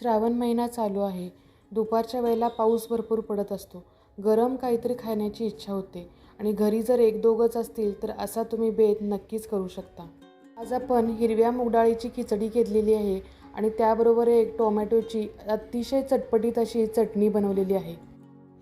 श्रावण महिना चालू आहे. दुपारच्या वेळेला पाऊस भरपूर पडत असतो. गरम काहीतरी खाण्याची इच्छा होते. आणि घरी जर एक दोघंच असतील तर असा तुम्ही बेत नक्कीच करू शकता. आज आपण हिरव्या मुगडाळीची खिचडी घेतलेली आहे आणि त्याबरोबर एक टोमॅटोची अतिशय चटपटीत अशी चटणी बनवलेली आहे.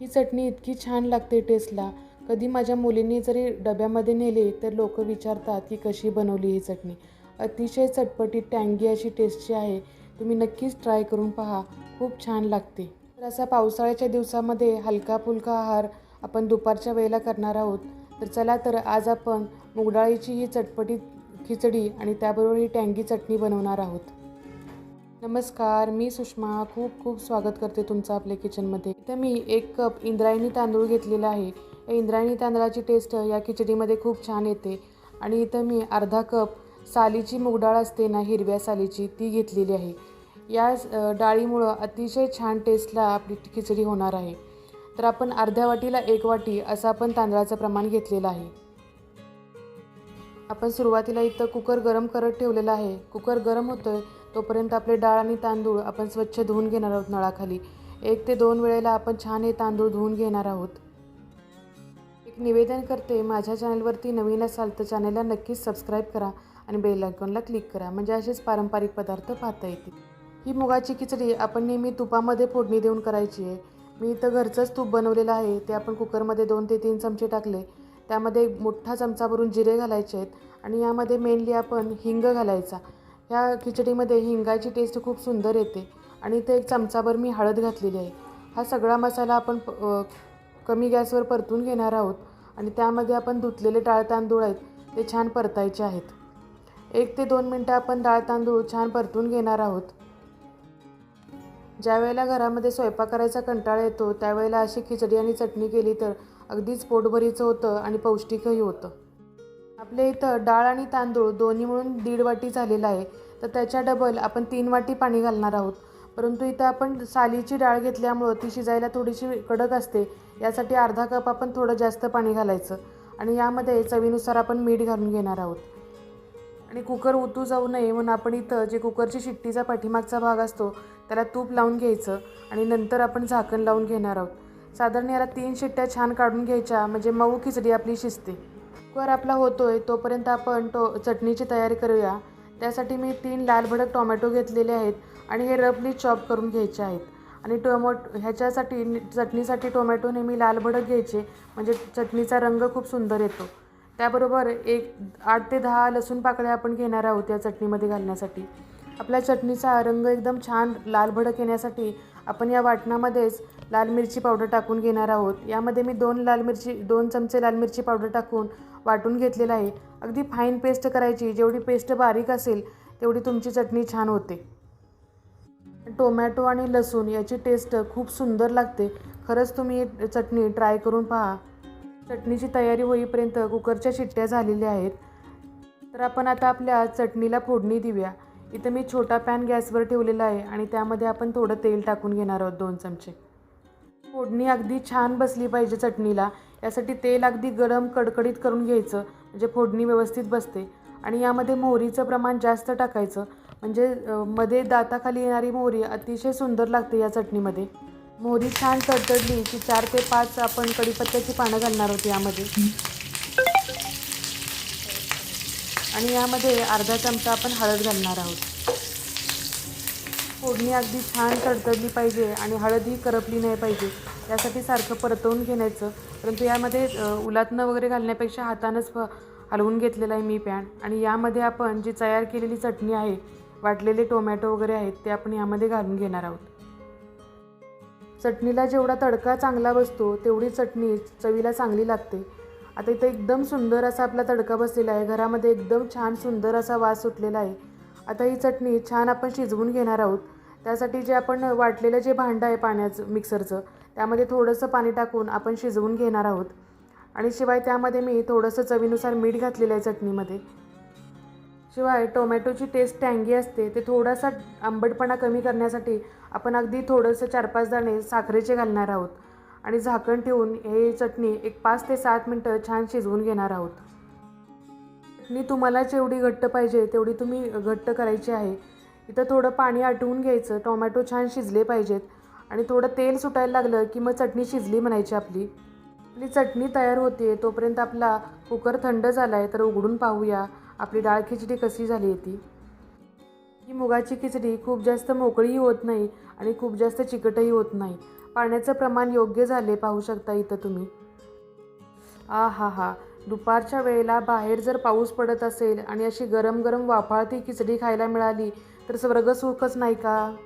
ही चटणी इतकी छान लागते टेस्टला. कधी माझ्या मुलींनी जरी डब्यामध्ये नेली तर लोक विचारतात की कशी बनवली ही चटणी. अतिशय चटपटीत टँगी अशी टेस्टची आहे. तुम्ही नक्कीच ट्राय करून पहा. खूप छान लागते. तर असा पावसाळ्याच्या दिवसामध्ये हलका फुलका आहार आपण दुपारच्या वेळेला करणार आहोत. तर चला तर आज आपण मुगडाळीची ही चटपटीत खिचडी आणि त्याबरोबर ही टँगी चटणी बनवणार आहोत. नमस्कार मी सुषमा. खूप खूप स्वागत करते तुमचं आपल्या किचनमध्ये इथं मी एक कप इंद्रायणी तांदूळ घेतलेला आहे. या इंद्रायणी तांदळाची टेस्ट या खिचडीमध्ये खूप छान येते. आणि इथं मी अर्धा कप सालीची मुगडाळ असते ना हिरव्या सालीची ती घेतलेली आहे. या डाळीमुळं अतिशय छान टेस्टला आपली खिचडी होणार आहे. तर आपण अर्ध्या वाटीला एक वाटी असं आपण तांदळाचं प्रमाण घेतलेलं आहे. आपण सुरुवातीला इथं कुकर गरम करत ठेवलेला आहे. कुकर गरम होतो आहे तोपर्यंत आपले डाळ आणि तांदूळ आपण स्वच्छ धुवून घेणार आहोत नळाखाली. एक ते दोन वेळेला आपण छान हे तांदूळ धुवून घेणार आहोत. एक निवेदन करते माझ्या चॅनलवरती नवीन असाल तर चॅनलला नक्कीच सबस्क्राईब करा. आणि बेल आयकॉनला क्लिक करा. म्हणजे असेच पारंपरिक पदार्थ पाहता येतील. ही मुगाची खिचडी आपण नेहमी तुपामध्ये फोडणी देऊन करायची आहे. मी इथं घरचंच तूप बनवलेलं आहे. ते आपण कुकरमध्ये दोन ते तीन चमचे टाकले. त्यामध्ये एक मोठा चमचा भरून जिरे घालायचे आहेत आणि यामध्ये मेनली आपण हिंग घालायचा. ह्या खिचडीमध्ये हिंगाची टेस्ट खूप सुंदर येते आणि इथे एक चमचाभर मी हळद घातलेली आहे. हा सगळा मसाला आपण प- कमी गॅसवर परतून घेणार आहोत आणि त्यामध्ये आपण धुतलेले टाळ तांदूळ आहेत ते छान परतायचे आहेत. एक ते दोन मिनटं आपण डाळ तांदूळ छान परतून घेणार आहोत. ज्या वेळेला घरामध्ये स्वयंपाक करायचा कंटाळा येतो त्यावेळेला अशी खिचडी आणि चटणी केली तर अगदीच पोटभरीचं होतं आणि पौष्टिकही होतं. आपल्या इथं डाळ आणि तांदूळ दोन्ही मिळून दीड वाटी झालेला आहे तर त्याच्या डबल आपण तीन वाटी पाणी घालणार आहोत. परंतु इथं आपण सालीची डाळ घेतल्यामुळं ती शिजायला थोडीशी कडक असते यासाठी अर्धा कप आपण थोडं जास्त पाणी घालायचं आणि यामध्ये चवीनुसार आपण मीठ घालून घेणार आहोत. आणि कुकर उतू जाऊ नये म्हणून आपण इथं जे कुकरची शिट्टीचा पाठीमागचा भाग असतो त्याला तूप लावून घ्यायचं आणि नंतर आपण झाकण लावून घेणार आहोत. साधारण याला तीन शिट्ट्या छान काढून घ्यायच्या म्हणजे मऊ खिचडी आपली शिजते. कुकर आपला होतोय तोपर्यंत आपण टो चटणीची तयारी करूया. त्यासाठी मी तीन लाल भडक टोमॅटो घेतलेले आहेत आणि हे रफली चॉप करून घ्यायचे आहेत. आणि टोमॅटो ह्याच्यासाठी चटणीसाठी टोमॅटो नेहमी लाल भडक घ्यायचे म्हणजे चटणीचा रंग खूप सुंदर येतो. त्याबरोबर एक आठ ते दहा लसूण पाकळ्या आपण घेणार आहोत या चटणीमध्ये घालण्यासाठी. आपल्या चटणीचा रंग एकदम छान लाल भडक येण्यासाठी आपण या वाटणामध्येच लाल मिरची पावडर टाकून घेणार आहोत. यामध्ये मी दोन लाल मिरची दोन चमचे लाल मिरची पावडर टाकून वाटून घेतलेलं आहे. अगदी फाईन पेस्ट करायची जेवढी पेस्ट बारीक असेल तेवढी तुमची चटणी छान होते. टोमॅटो आणि लसूण याची टेस्ट खूप सुंदर लागते. खरंच तुम्ही चटणी ट्राय करून पहा. चटणीची तयारी होईपर्यंत कुकरच्या शिट्ट्या झालेल्या आहेत. तर आपण आता आपल्या चटणीला फोडणी देऊया. इथं मी छोटा पॅन गॅसवर ठेवलेला आहे आणि त्यामध्ये आपण थोडं तेल टाकून घेणार आहोत दोन चमचे. फोडणी अगदी छान बसली पाहिजे चटणीला. यासाठी तेल अगदी गरम कडकडीत करून घ्यायचं म्हणजे फोडणी व्यवस्थित बसते. आणि यामध्ये मोहरीचं प्रमाण जास्त टाकायचं म्हणजे मध्ये दाताखाली येणारी मोहरी अतिशय सुंदर लागते या चटणीमध्ये. मोहरी छान तडतडली की चार ते पाच आपण कढीपत्त्याची पानं घालणार आहोत यामध्ये. आणि यामध्ये अर्धा चमचा आपण हळद घालणार आहोत. फोडणी अगदी छान तडतडली पाहिजे आणि हळदही करपली नाही पाहिजे. यासाठी सारखं परतवून घेण्याचं. परंतु यामध्ये उलातनं वगैरे घालण्यापेक्षा हातानंच फ- हलवून घेतलेलं आहे मी पॅन. आणि यामध्ये आपण जी तयार केलेली चटणी आहे वाटलेले टोमॅटो वगैरे आहेत ते आपण यामध्ये घालून घेणार आहोत. चटणीला जेवढा तडका चांगला बसतो तेवढी चटणी चवीला चांगली लागते. आता इथं एकदम सुंदर असा आपला तडका बसलेला आहे. घरामध्ये एकदम छान सुंदर असा वास सुटलेला आहे. आता ही चटणी छान आपण शिजवून घेणार आहोत. त्यासाठी जे आपण वाटलेलं जे भांडं आहे पाण्याचं मिक्सरचं त्यामध्ये थोडंसं पाणी टाकून आपण शिजवून घेणार आहोत. आणि शिवाय त्यामध्ये मी थोडंसं चवीनुसार मीठ घातलेलं आहे चटणीमध्ये. शिवाय टोमॅटोची टेस्ट टँगी असते ते थोडासा आंबटपणा कमी करण्यासाठी आपण अगदी थोडंसं चार पाच दाणे साखरेचे घालणार आहोत आणि झाकण ठेवून हे चटणी एक पाच ते सात मिनटं छान शिजवून घेणार आहोत. चटणी तुम्हाला जेवढी घट्ट पाहिजे तेवढी तुम्ही घट्ट करायची आहे. इथं थोडं पाणी आटवून घ्यायचं टोमॅटो छान शिजले पाहिजेत आणि थोडं तेल सुटायला लागलं की मग चटणी शिजली म्हणायची आपली. आपली चटणी तयार होते तोपर्यंत आपला कुकर थंड झाला आहे तर उघडून पाहूया. आपली डाळ खिचडी कशी झाली आहे ती? ही मुगाची खिचडी खूप जास्त मोकळीही होत नाही आणि खूप जास्त चिकटही होत नाही. पाण्याचं प्रमाण योग्य झाले पाहू शकता इथं तुम्ही. आ हा हा दुपारच्या वेळेला बाहेर जर पाऊस पडत असेल आणि अशी गरम गरम वाफाळती खिचडी खायला मिळाली तर स्वर्ग सुखच नाही का?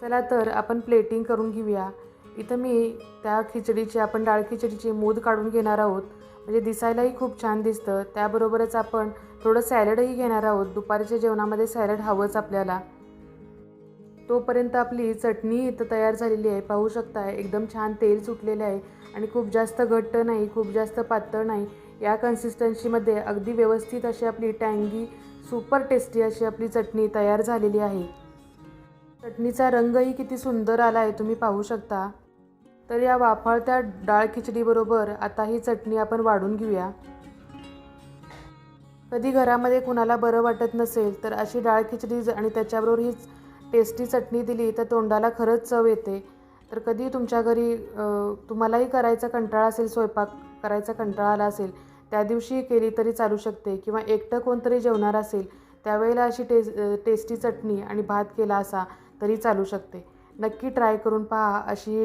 चला तर आपण प्लेटिंग करून घेऊया. इथं मी त्या खिचडीची आपण डाळ खिचडीची मूद काढून घेणार आहोत. म्हणजे दिसायलाही खूप छान दिसतं. त्याबरोबरच आपण थोडं सॅलडही घेणार आहोत. दुपारच्या जेवणामध्ये सॅलड हवंच आपल्याला. तोपर्यंत आपली चटणी इथं तयार झालेली आहे. पाहू शकता एकदम छान तेल सुटलेले आहे आणि खूप जास्त घट्ट नाही खूप जास्त पातळ नाही. या कन्सिस्टन्सीमध्ये अगदी व्यवस्थित अशी आपली टँगी सुपर टेस्टी अशी आपली चटणी तयार झालेली आहे. चटणीचा रंगही किती सुंदर आला आहे तुम्ही पाहू शकता. तर या वाफाळत्या डाळ खिचडीबरोबर आता ही चटणी आपण वाढून घेऊया. कधी घरामध्ये कुणाला बरं वाटत नसेल तर अशी डाळ खिचडी ज- आणि त्याच्याबरोबर ही टेस्टी चटणी दिली तर तोंडाला खरंच चव येते. तर कधी तुमच्या घरी तुम्हालाही करायचा कंटाळा असेल स्वयंपाक करायचा कंटाळा आला असेल त्या दिवशी केली तरी चालू शकते किंवा एकटं कोणतरी जेवणार असेल त्यावेळेला अशी टेस टेस्टी चटणी आणि भात केला असा तरी चालू शकते. नक्की ट्राय करून पहा अशी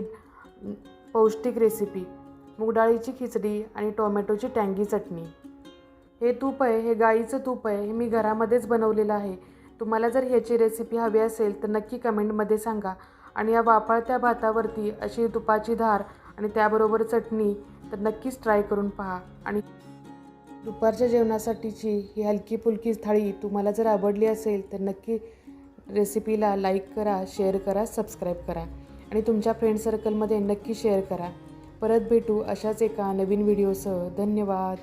पौष्टिक रेसिपी मुगडाळीची खिचडी आणि टोमॅटोची टँगी चटणी. हे तूप आहे हे गाईचं तूप आहे हे मी घरामध्येच बनवलेलं आहे. तुम्हाला जर ह्याची रेसिपी हवी असेल तर नक्की कमेंटमध्ये सांगा. आणि या वाफाळत्या भातावरती अशी तुपाची धार आणि त्याबरोबर चटणी तर नक्कीच ट्राय करून पहा. आणि दुपारच्या जेवणासाठीची ही हलकी फुलकी थाळी तुम्हाला जर आवडली असेल तर नक्की रेसिपीला लाईक करा शेअर करा सबस्क्राईब करा. आणि तुमच्या फ्रेंड सर्कलमध्ये नक्की शेअर करा. परत भेटू अशाच एका नवीन व्हिडिओसह धन्यवाद.